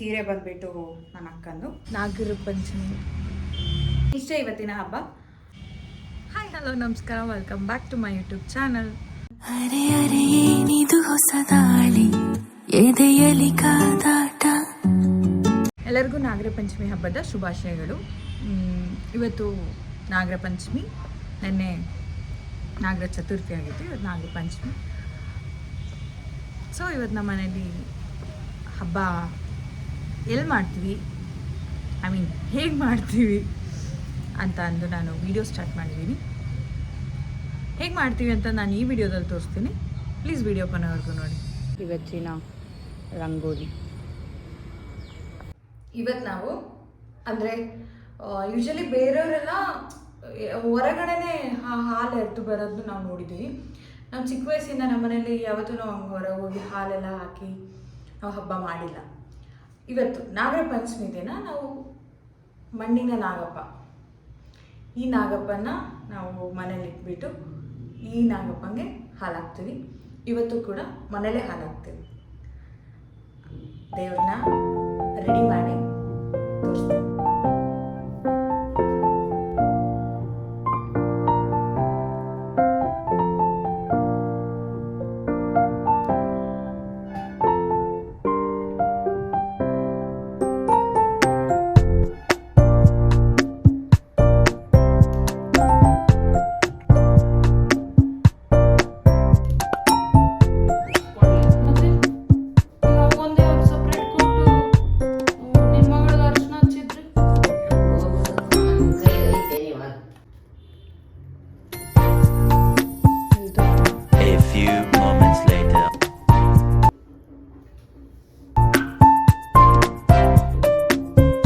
ಸೀರೆ ಬಂದ್ಬಿಟ್ಟು ನನ್ನ ಅಕ್ಕಂದು. ನಾಗರ ಪಂಚಮಿ. ಇಷ್ಟೇ ಇವತ್ತಿನ ಹಬ್ಬ. ಹಾಯ್ ಹಲೋ ನಮಸ್ಕಾರ. Welcome back to my YouTube channel ಅರೆ ಅರೆ ಏನಿದು ಹೊಸ ದಾಳಿ? ಎದೆಯಲಿ ಕಾದಾಟ? ಎಲ್ಲರಿಗೂ ನಾಗರ ಪಂಚಮಿ ಹಬ್ಬದ ಶುಭಾಶಯಗಳು. ಇವತ್ತು ನಾಗರ ಪಂಚಮಿ. ನೆನ್ನೆ ನಾಗರ ಚತುರ್ಥಿ ಆಗಿತ್ತು ಇವತ್ತು ನಾಗರ ಪಂಚಮಿ. ಸೊ ಇವತ್ತು ನಮ್ಮ ಮನೇಲಿ ಹಬ್ಬ ಎಲ್ಲಿ ಮಾಡ್ತೀವಿ? ಐ ಮೀನ್ ಹೇಗೆ ಮಾಡ್ತೀವಿ? ಅಂತ ಅಂದು ನಾನು ವಿಡಿಯೋ ಸ್ಟಾರ್ಟ್ ಮಾಡಿದ್ದೀನಿ ಹೇಗೆ ಮಾಡ್ತೀವಿ ಅಂತ ನಾನು ಈ ವಿಡಿಯೋದಲ್ಲಿ ತೋರಿಸ್ತೀನಿ. ಪ್ಲೀಸ್ ವಿಡಿಯೋ ಕೊನೆವರೆಗೂ ನೋಡಿ. ಇವತ್ತಿನ ರಂಗೋಲಿ. ಇವತ್ತು ನಾವು ಅಂದರೆ ಯೂಶಲಿ ಬೇರೆಯವರೆಲ್ಲ ಹೊರಗಡೆನೆ ಹಾಲು ಎರೆದು ಬರೋದು ನಾವು ನೋಡಿದ್ದೀವಿ ನಾವು ಚಿಕ್ಕ ವಯಸ್ಸಿಂದ ನಮ್ಮ ಮನೇಲಿ ಯಾವತ್ತೂ ನಾವು ಹಂಗೆ ಹೊರಗೆ ಹೋಗಿ ಹಾಲೆಲ್ಲ ಹಾಕಿ ನಾವು ಹಬ್ಬ ಮಾಡಿಲ್ಲ. ಇವತ್ತು ನಾಗರ ಪಂಚಮಿ ದಿನ ನಾವು ಮಣ್ಣಿನ ನಾಗಪ್ಪ. ಈ ನಾಗಪ್ಪನ ನಾವು ಮನೇಲಿ ಇಟ್ಬಿಟ್ಟು ಈ ನಾಗಪ್ಪಂಗೆ ಹಾಲಾಗ್ತೀವಿ ಇವತ್ತು ಕೂಡ ಮನೇಲೇ ಹಾಲಾಗ್ತೀವಿ ದೇವ್ರನ್ನ ರೆಡಿ ಮಾಡಿ.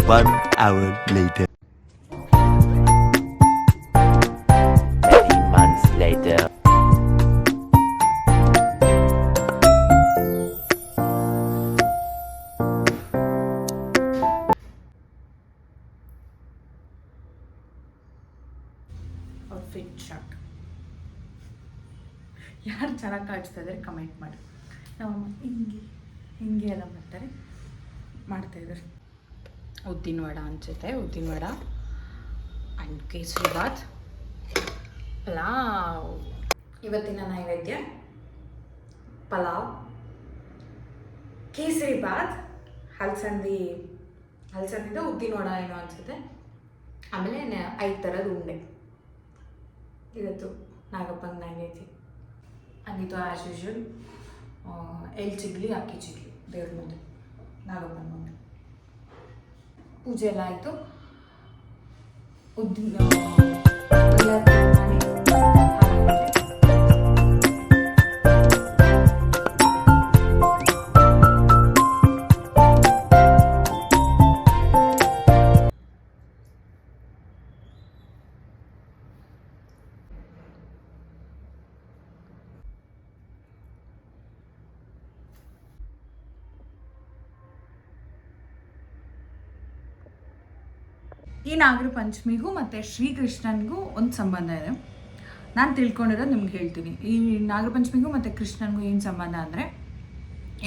One hour later. Three months later. ಯಾರು ಚೆನ್ನಾಗಿ ಕಾಣಿಸ್ತಾ ಇದ್ದಾರೆ ಕಮೆಂಟ್ ಮಾಡಿ ನಮ್ಮಮ್ಮ ಹಿಂಗೆ ಹಿಂಗೆ ಎಲ್ಲ ಮಾಡ್ತಾರೆ ಮಾಡ್ತಾಯಿದ್ದಾರೆ ಉದ್ದಿನ ವಡ ಅನ್ಸುತ್ತೆ, ಉದ್ದಿನ ವಡ. ಆ್ಯಂಡ್ ಕೇಸರಿ ಬಾತ್. ಪಲಾವ್. ಇವತ್ತಿನ ನೈವೇದ್ಯ? ಪಲಾವ್. ಕೇಸರಿ ಬಾತ್. ಹಲಸಂದಿ, ಹಲಸಂದಿದ ಉದ್ದಿನ ವಡ ಏನೋ ಅನ್ಸುತ್ತೆ. ಆಮೇಲೆ ಐದು ಥರದ ಉಂಡೆ. ಇವತ್ತು ನಾಗಪ್ಪನ ನೈವೇದ್ಯ. ಹಂಗಿತ್ತು ಆ್ಯಸ್ ಯೂಶ್ವಲ್ ಎಲ್ ಚಿಗ್ಲಿ, ಅಕ್ಕಿ ಚಿಗ್ಲಿ. ದೇವ್ರ ಮುಂದೆ, ನಾಗಪ್ಪನ ಮುಂದೆ. ಪೂಜೆ ಎಲ್ಲ ಆಯಿತು. ಉದ್ದಿನ ಈ ನಾಗರ ಪಂಚಮಿಗೂ ಮತ್ತು ಶ್ರೀಕೃಷ್ಣನಿಗೂ ಒಂದು ಸಂಬಂಧ ಇದೆ. ನಾನು ತಿಳ್ಕೊಂಡಿರೋದು ನಿಮ್ಗೆ ಹೇಳ್ತೀನಿ. ಈ ನಾಗರ ಪಂಚಮಿಗೂ ಮತ್ತು ಕೃಷ್ಣನಿಗೂ ಏನು ಸಂಬಂಧ ಅಂದರೆ,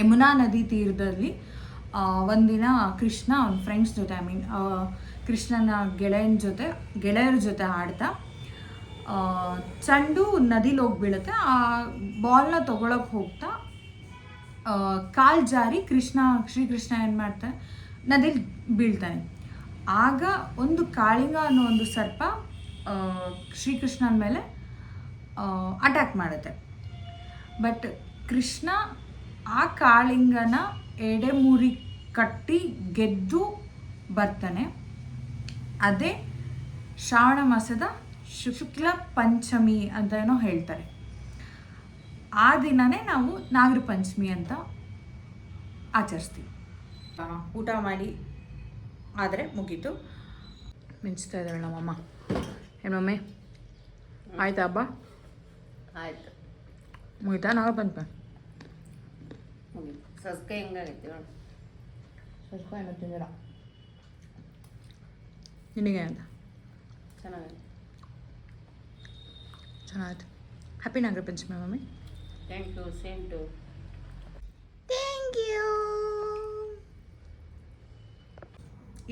ಯಮುನಾ ನದಿ ತೀರದಲ್ಲಿ ಒಂದಿನ ಕೃಷ್ಣ ಅವ್ನ ಫ್ರೆಂಡ್ಸ್ ಜೊತೆ ಐ ಮೀನ್ ಕೃಷ್ಣನ ಗೆಳೆಯನ ಜೊತೆ, ಗೆಳೆಯರ ಜೊತೆ ಆಡ್ತಾ ಚಂಡು ನದಿಲಿ ಹೋಗಿ ಬೀಳುತ್ತೆ. ಆ ಬಾಲ್ನ ತೊಗೊಳಕ್ಕೆ ಹೋಗ್ತಾ ಕಾಲು ಜಾರಿ ಕೃಷ್ಣ, ಶ್ರೀಕೃಷ್ಣ ಏನು ಮಾಡ್ತಾನೆ ನದಿಲಿ ಬೀಳ್ತಾನೆ. ಆಗ ಒಂದು ಕಾಳಿಂಗ ಅನ್ನೋ ಒಂದು ಸರ್ಪ ಶ್ರೀಕೃಷ್ಣನ ಮೇಲೆ ಅಟ್ಯಾಕ್ ಮಾಡುತ್ತೆ. ಬಟ್ ಕೃಷ್ಣ ಆ ಕಾಳಿಂಗನ ಎಡೆಮುರಿ ಕಟ್ಟಿ ಗೆದ್ದು ಬರ್ತಾನೆ. ಅದೇ ಶ್ರಾವಣ ಮಾಸದ ಶುಕ್ಲ ಪಂಚಮಿ ಅಂತ ಏನೋ ಹೇಳ್ತಾರೆ. ಆ ದಿನನೇ ನಾವು ನಾಗರ ಪಂಚಮಿ ಅಂತ ಆಚರಿಸ್ತೀವಿ. ಊಟ ಮಾಡಿ ಆದರೆ ಮುಗೀತು. ಮಿಂಚ್ತಾ ಇದ್ದಾಳೆ ನಮ್ಮಮ್ಮ ಏನಮ್ಮೆ ಆಯ್ತಾ ಹಬ್ಬ? ಆಯ್ತು. ಮುಗಿತಾ? ನಾವು ಪಂಚಮಿ ಸಸ್ಕೆ ಹೆಂಗಾಗೈತಿ ನೋಡಿ. ಸ್ವಲ್ಪ ಏನೋ ತಿಂದಿರ ನಿನಗೆ ಅಂತ ಚೆನ್ನಾಗೈತಿ. ಚೆನ್ನಾಗಿತ್ತು happy Nagara Panchami mummy. Thank you same to thank you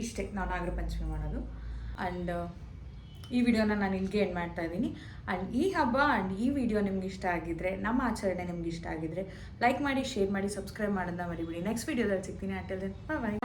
ಇಷ್ಟೇ ನಾವು ನಾಗರ ಪಂಚಮಿ ಮಾಡೋದು. ಆ್ಯಂಡ್ ಈ ವಿಡಿಯೋನ ನಾನು ಇಲ್ಲಿಗೆ ಎಂಡ್ ಮಾಡ್ತಾ ಇದ್ದೀನಿ. ಆ್ಯಂಡ್ ಈ ಹಬ್ಬ ಆ್ಯಂಡ್ ಈ ವಿಡಿಯೋ ನಿಮ್ಗೆ ಇಷ್ಟ ಆಗಿದ್ರೆ, ನಮ್ಮ ಆಚರಣೆ ನಿಮ್ಗೆ ಇಷ್ಟ ಆಗಿದ್ರೆ ಲೈಕ್ ಮಾಡಿ ಶೇರ್ ಮಾಡಿ ಸಬ್ಸ್ಕ್ರೈಬ್ ಮಾಡೋದನ್ನ ಮರಿಬಿಡಿ. ನೆಕ್ಸ್ಟ್ ವಿಡಿಯೋದಲ್ಲಿ ಸಿಗ್ತೀನಿ. ಅಟಲ್ ಬಾಯ್